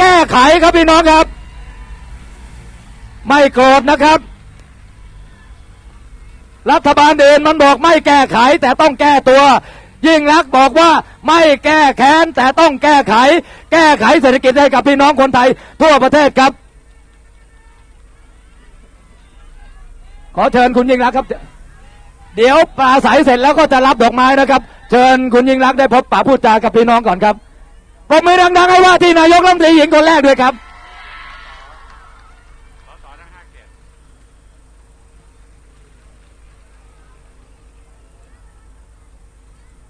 แก้ไขครับพี่น้องครับ ไม่โกรธนะครับ รัฐบาลเดินมันบอกไม่แก้ไขแต่ต้องแก้ตัว ยิ่งรักษ์บอกว่าไม่แก้แค้นแต่ต้องแก้ไข แก้ไขเศรษฐกิจให้กับพี่น้องคนไทย ทั่วประเทศครับ ขอเชิญคุณยิ่งรักษ์ครับ เดี๋ยวปราศัยเสร็จแล้วก็จะรับดอกไม้นะครับ เชิญคุณยิ่งรักษ์ได้พบปะพูดจากับพี่น้องก่อนครับ ปรบมือดังๆให้ว่าที่นายกรัฐมนตรีหญิงคนแรกด้วยครับ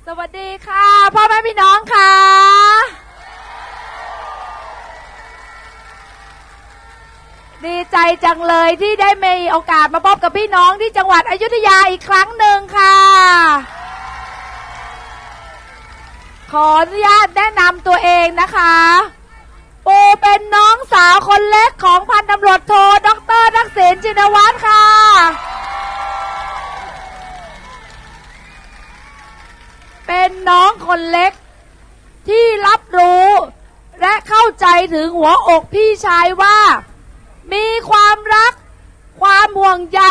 สวัสดีค่ะพ่อแม่พี่น้องค่ะ ดีใจจังเลยที่ได้มีโอกาสมาพบกับพี่น้องที่จังหวัดอยุธยาอีกครั้งหนึ่งค่ะ ขออนุญาตแนะนำตัวเองนะคะ ปูเป็นน้องสาวคนเล็กของพันตำรวจโทดรทักษิณชินวัตรค่ะ เป็นน้องคนเล็กที่รับรู้และเข้าใจถึงหัวอกพี่ชายว่า มีความรัก ความห่วงใย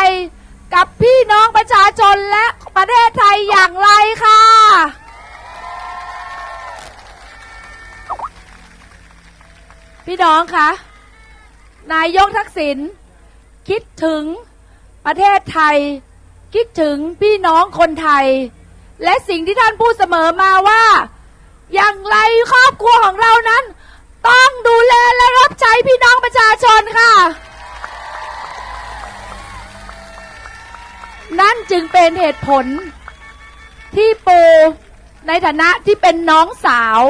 กับพี่น้องประชาชนและประเทศไทยอย่างไรค่ะ พี่น้องคะนายกทักษิณคิดถึงประเทศไทย คิดถึงพี่น้องคนไทย และสิ่งที่ท่านพูดเสมอมาว่า อย่างไรครอบครัวของเรานั้น ต้องดูแลและรับใช้พี่น้องประชาชนค่ะ นั่นจึงเป็นเหตุผลที่ปูในฐานะที่เป็นน้องสาว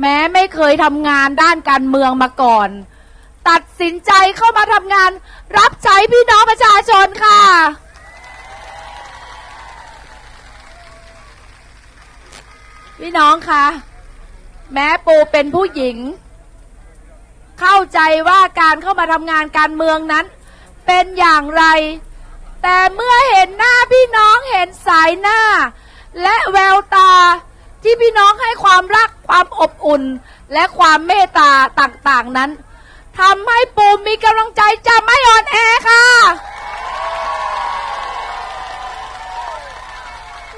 แม้ไม่เคยทำงานด้านการเมืองมาก่อน ตัดสินใจเข้ามาทำงาน รับใช้พี่น้องประชาชนค่ะ พี่น้องคะแม้ปูเป็นผู้หญิง เข้าใจว่าการเข้ามาทำงานการเมืองนั้น เป็นอย่างไร แต่เมื่อเห็นหน้าพี่น้องเห็นสายหน้า และแววตา ที่พี่น้องให้ความรักความอบอุ่น และความเมตตาต่างๆนั้นทำให้ปูมีกำลังใจจะไม่อ่อนแอค่ะ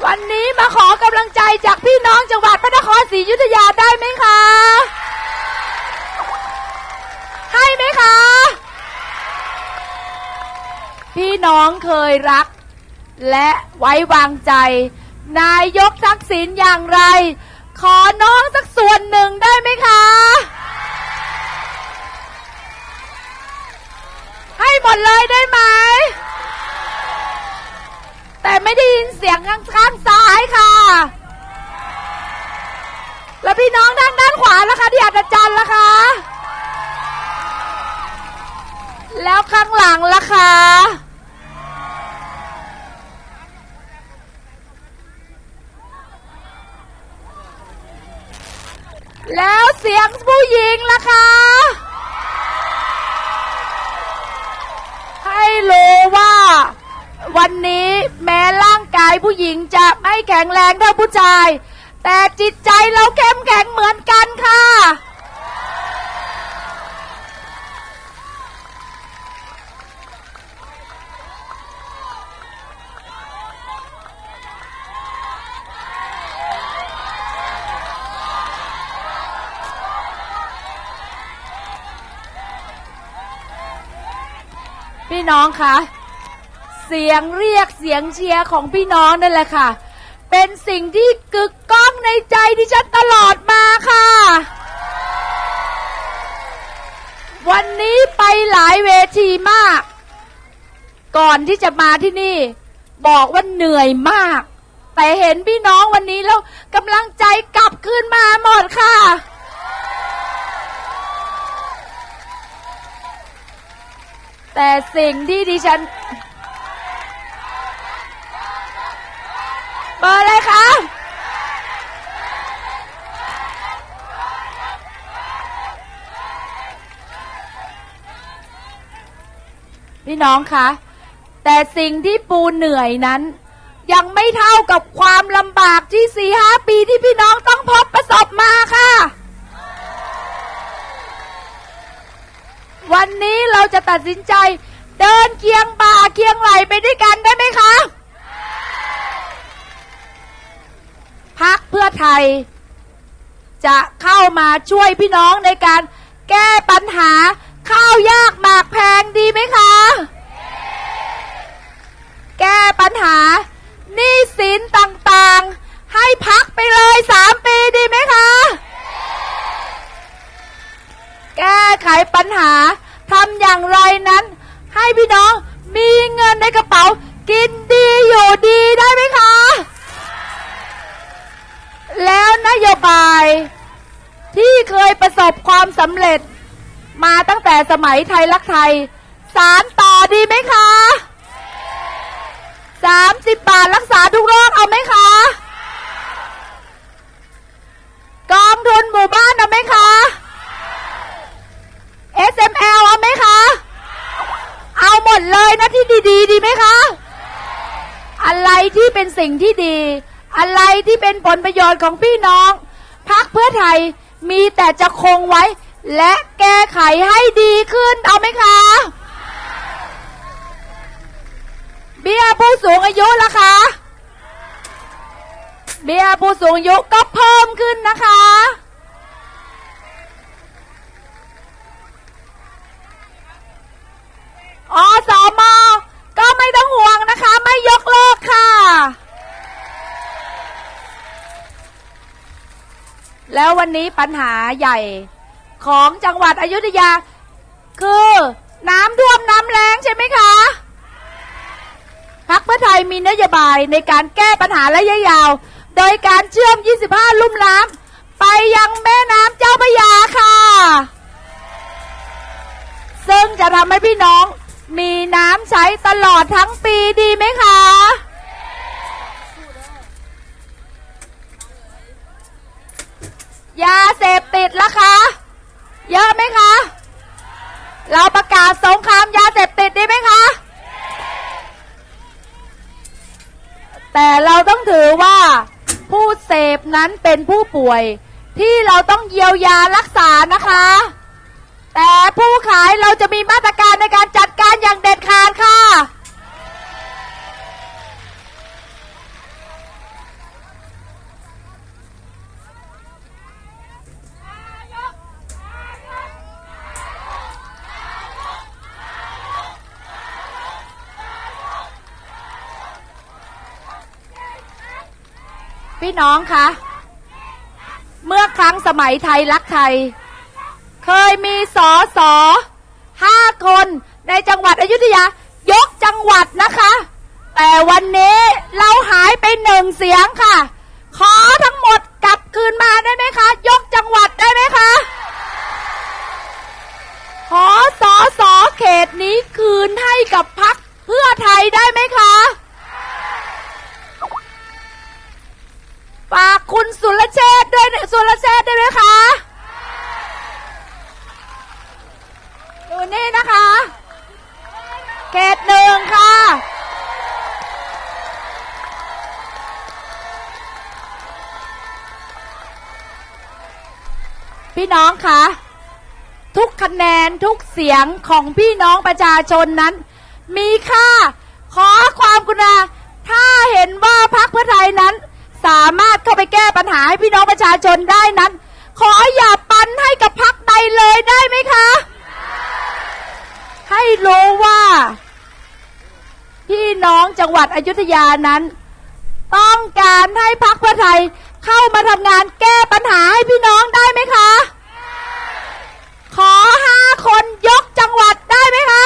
วันนี้มาขอกำลังใจจากพี่น้องจังหวัดพระนครศรีอยุธยาได้ไหมคะ ให้ไหมคะ พี่น้องเคยรัก และไว้วางใจ นายกทักษิณอย่างไร ขอน้องสักส่วนหนึ่งได้ไหมคะ ให้หมดเลยได้ไหม แต่ไม่ได้ยินเสียงข้างข้างซ้ายค่ะ แล้วพี่น้องด้านด้านขวาล่ะคะที่อัศจรรย์ล่ะคะ แล้วข้างหลังล่ะคะ แล้วเสี ยงผู้หญิงล่ะคะ ให้รู้ว่า วันนี้แม้ร่างกายผู้หญิงจะไม่แข็งแรงเท่าผู้ชาย แต่จิตใจเราเข้มแข็งเหมือนกันค่ะ พี่น้องคะเสียงเรียกเสียงเชียร์ของพี่น้องนั่นแหละค่ะ เป็นสิ่งที่กึกก้องในใจดิฉันตลอดมาค่ะ วันนี้ไปหลายเวทีมาก ก่อนที่จะมาที่นี่ บอกว่าเหนื่อยมาก แต่เห็นพี่น้องวันนี้แล้วกำลังใจกลับคืนมาหมดค่ะ แต่สิ่งที่ดิฉัน เบอร์เลยคะพี่น้องคะแต่สิ่งที่ปูเหนื่อยนั้น ยังไม่เท่ากับความลำบากที่สี่ห้าปีที่พี่น้องต้องพบประสบมาค่ะ วันนี้เราจะตัดสินใจ เดินเคียงบ่าเคียงไหลไปด้วยกันได้ไหมคะพักเพื่อไทย จะเข้ามาช่วยพี่น้องในการแก้ปัญหาข้าวยากหมากแพงดีไหมคะ แก้ปัญหาหนี้สินต่างๆ ให้พักไปเลยสามปีดีไหมคะ แก้ไขปัญหาทำอย่างไรนั้น ให้พี่น้องมีเงินในกระเป๋า กินดีอยู่ดีได้ไหมคะ แล้วนโยบายที่เคยประสบความสำเร็จ มาตั้งแต่สมัยไทยรักไทย สารต่อดีไหมคะ 30 สิ่งที่ดี อะไรที่เป็นผลประโยชน์ของพี่น้องพักเพื่อไทยมีแต่จะคงไว้ และแก้ไขให้ดีขึ้นเอาไหมคะ เบี้ยผู้สูงอายุล่ะคะ เบี้ยผู้สูงอายุก็เพิ่มขึ้นนะคะ แล้ววันนี้ปัญหาใหญ่ของจังหวัดอยุธยา คือน้ำท่วมน้ำแรงใช่ไหมคะพักเพื่อไทยมีนโยบายในการแก้ปัญหาระยะยาว โดยการเชื่อม 25 ลุ่มน้ำไปยังแม่น้ำเจ้าพระยาค่ะ ซึ่งจะทำให้พี่น้องมีน้ำใช้ตลอดทั้งปีดีไหมคะ ยาเสพติดละคะ เยอะไหมคะ เราประกาศสงครามยาเสพติดดีไหมคะ แต่เราต้องถือว่าผู้เสพนั้นเป็นผู้ป่วย ที่เราต้องเยียวยารักษานะคะ แต่ผู้ขายเราจะมีมาตรการในการจัดการอย่างเด็ดขาดค่ะ พี่น้องคะเมื่อครั้งสมัยไทยรักไทย เคยมีสอสอห้าคนในจังหวัดอยุธยายกจังหวัดนะคะ แต่วันนี้เราหายไปหนึ่งเสียงค่ะ ขอทั้งหมดกลับคืนมาได้ไหมคะ ยกจังหวัดได้ไหมคะขอสอสอเขตนี้คืนให้กับพักเพื่อไทยได้ไหมคะ ฝากคุณสุรเชษด้วยสุรเชษด้วยไหมคะอยู่นี่นะคะ เขตหนึ่งค่ะ พี่น้องคะทุกคะแนนทุกเสียงของพี่น้องประชาชนนั้น มีค่า ขอความกรุณาถ้าเห็นว่าพรรคเพื่อไทยนั้น สามารถเข้าไปแก้ปัญหาให้พี่น้องประชาชนได้นั้น ขออย่าปันให้กับพรรคใดเลยได้ไหมคะ ให้รู้ว่า พี่น้องจังหวัดอยุธยานั้น ต้องการให้พรรคเพื่อไทยเข้ามาทำงานแก้ปัญหาให้พี่น้องได้ไหมคะ ขอห้าคนยกจังหวัดได้ไหมคะ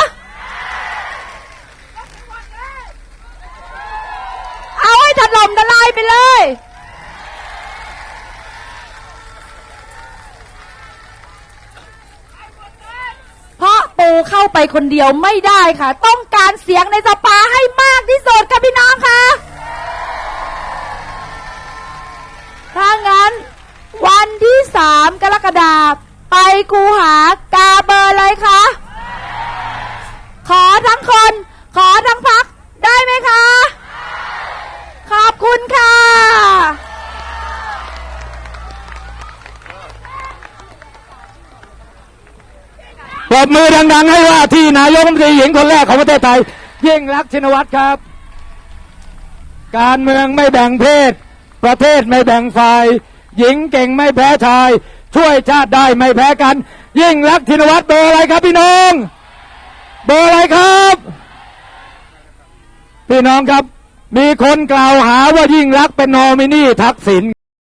เอาให้ ถล่มทลายไปเลย เพราะปูเข้าไปคนเดียวไม่ได้ค่ะ ต้องการเสียงในสภาให้มากที่สุดค่ะพี่น้องค่ะถ้างั้น วันที่สามกรกฎาคมไปคูหากาเบอร์เลยค่ะ รบมือดัง ๆ ให้ว่าที่นายกรัฐมนตรีหญิงคนแรกของประเทศไทย ยิ่งรักชินวัตรครับ การเมืองไม่แบ่งเพศ ประเทศไม่แบ่งฝ่าย หญิงเก่งไม่แพ้ชาย ช่วยชาติได้ไม่แพ้กัน ยิ่งรักชินวัตรเบอร์อะไรครับพี่น้อง เบอร์อะไรครับ พี่น้องครับ มีคนกล่าวหาว่ายิ่งรักเป็นนอมินีทักษิณ